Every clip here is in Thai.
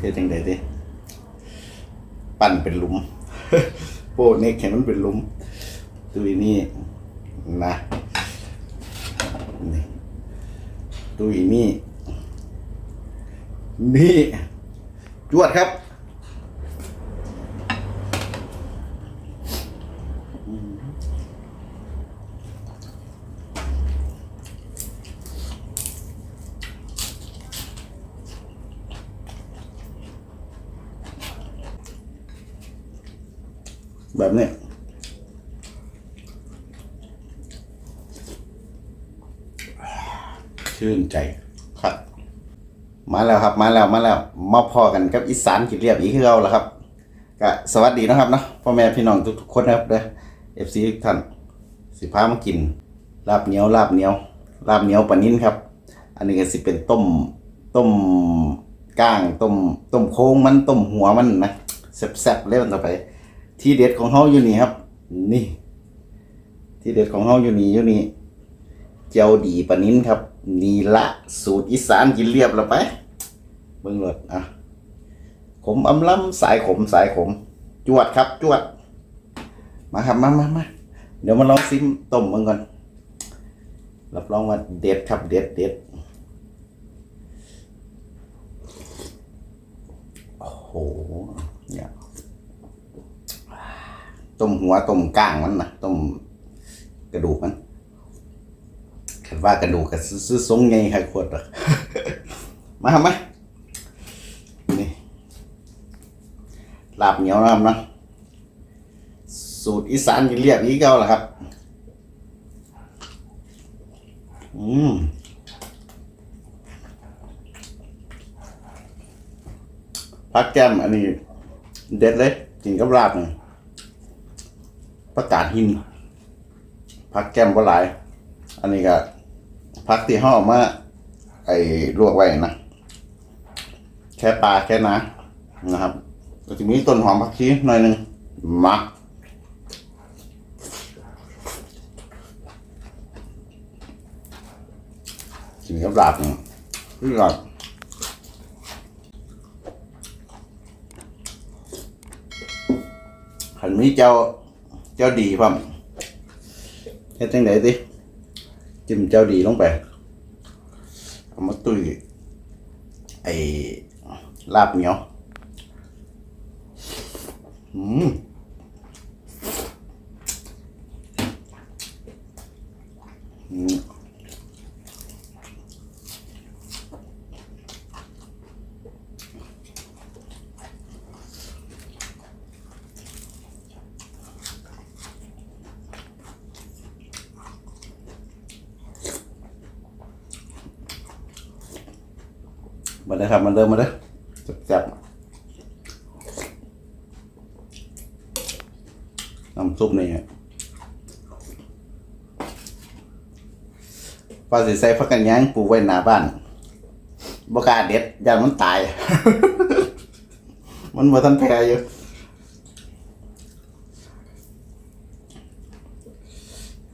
เฮ็ดจังไดดิปั่นเป็นหลุมโป้เน็กให้มันเป็นหลุมตุยนี่นะนี่ตุยนี่นี่จวดครับ แบบนี้ชื่นใจครับ มาแล้วครับ มาแล้วมาแล้วมาพอกันกับอีสานกินเรียบอีกคือเราแล้วครับก็สวัสดีนะครับเนาะพ่อแม่พี่น้องทุกๆคนนะครับเด้อเอฟซีทุกท่านสิพามากินลาบเหนียวลาบเหนียวลาบเหนียวปลานิ้นครับ อันนี้ก็สิเป็นต้มต้มก้างต้มต้มโค้งมันต้มหัวมันนะแซ่บๆเล่นต่อไป ที่เด็ดของเฮาอยู่นี่ครับ นี่ ที่เด็ดของเฮาอยู่นี่อยู่นี่เจ้าดีปนิ้นครับ นี่ละสูตรอีสานกินเรียบแล้วไปเบิ่งรถอะขมอำล้ำสายขมสายขม จวดครับ จวด มาครับมามามาเดี๋ยวมาลองซิมต้มมันก่อนรับรองว่าเด็ดครับเด็ดเด็ดโอ้โห เนี่ย ต้มหัวต้มก้างมันนะต้มกระดูกมันคิดว่ากระดูกก็ซื้อๆทรงไงใครขวดหรอมาทำไหมนี่ลาบเหนียวนะครับนะสูตรอีสานกินเรียบอีกเก่าล่ะครับ อืมพักแก้มอันนี้ เด็ดเลยกินกับลาบเนี่ย ประกาศหินพักแก้มบ่หลาย อันนี้ก็พักที่ห่อมา ไอ้ลวกไว้นะแค่ปลาแค่นะนะครับก็จะมีต้นหอมผักชีหน่อยหนึ่งมักกินกับลาบนี่คือก่อนขันมีเจ้า เจ้าดีพ่อมเฮ็ดจังไดติจิ้มเจ้าดีลงไปเอามาตุยไอ้ลาบเหนียวอืม มาเลยครับมาเริ่มมาเลยแซ่บๆน้ำซุปนี่ปลาสิใส่พักกันย่างปลูกไว้หน้าบ้านบกล้าเด็ดย่านมันตาย มันมาทันแพรอยู่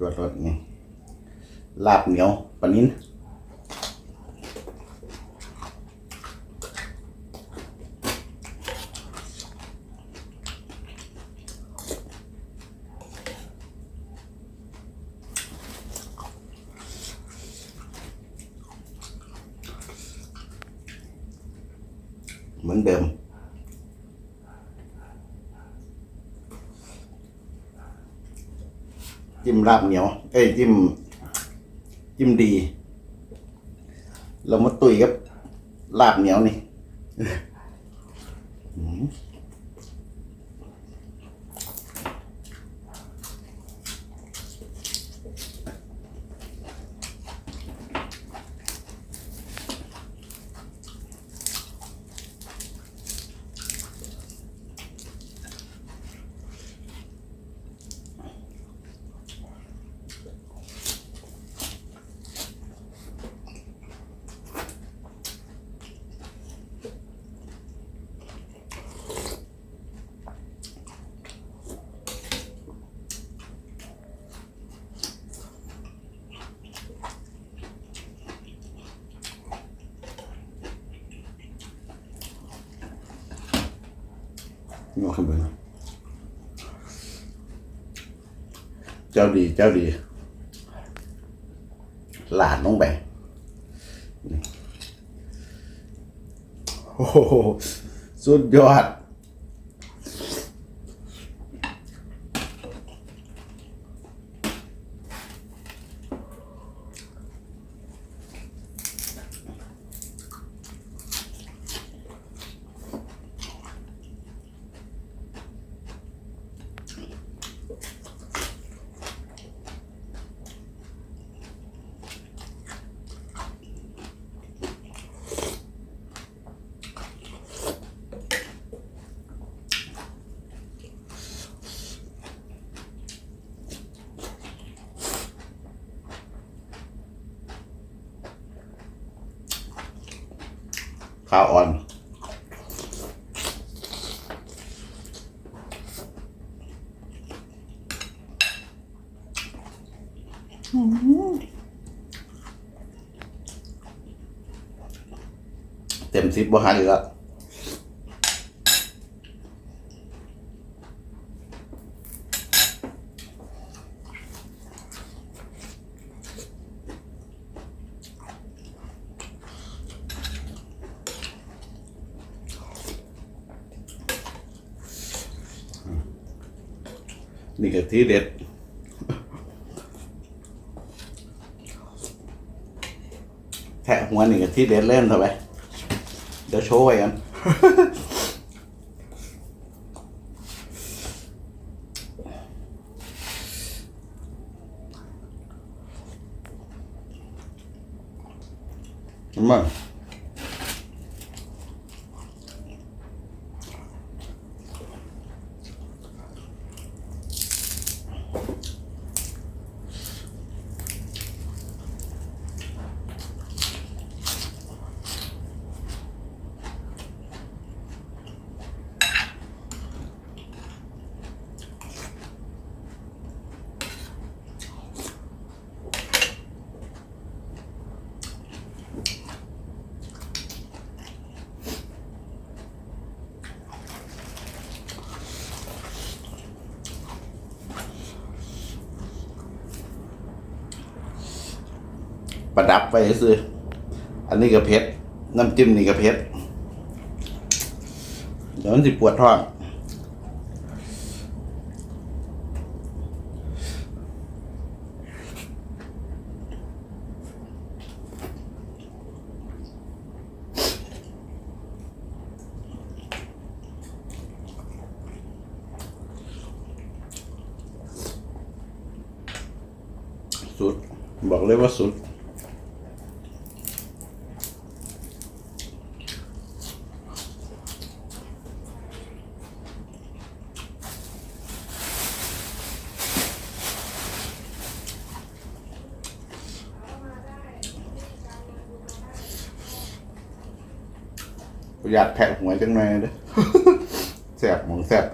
รวดรดนี่ลาบเหนียวปลานิ้น เหมือนเดิม จิ้มลาบเหนียว เอ้ยจิ้ม จิ้มดี เรามาตุยกับลาบเหนียวนี่ งอขึ้นไปเจ้าดีเจ้าดี หลาดลงไปนี่โอ้โหสุดยอด ข้าวอ่อนเต็มสิบบ่หาเหลือ นี่ก็ที่เด็ด แทะหัวนี่ก็ที่เด็ดเล่นเถอะไปเดี๋ยวโชว์ไว้กันมา ประดับไปซื้อ อันนี้ก็เพชรน้ำจิ้มนี่ก็เพชรเดี๋ยวมันสิปวดท้องสุด บอกเลยว่าสุด อยากแทะหัวจังเลยเด้อแสบหมองแสบ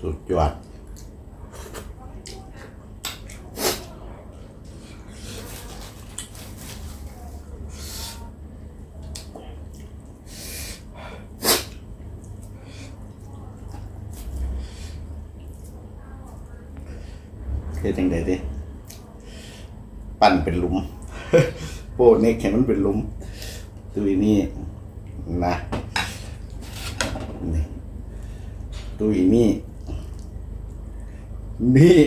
สุดยอด เฮ็ดจังไดดิปั้นเป็นหลุม โป้เน็กเห็นมันเป็นหลุมตุยนี่นะนี่ตุยนี่นี่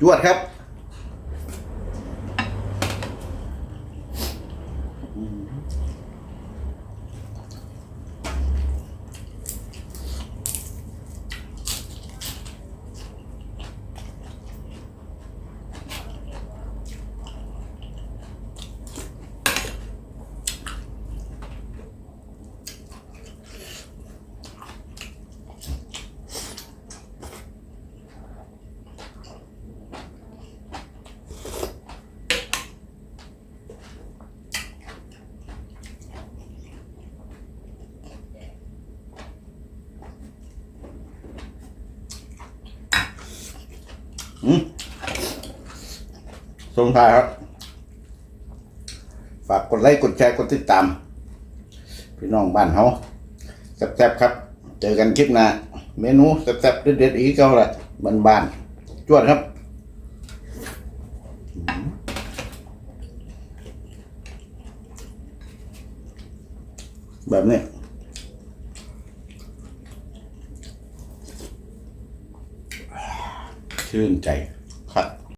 จวดครับ งท้ายครับ ฝากกดไลค์กดแชร์กดติดตาม พี่น้องบ้านเฮาแซ่บๆครับ เจอกันคลิปหน้าเมนูแซ่บๆเด็ดๆอีกเก่าละบ้านๆจวดครับแบบนี้ชื่นใจ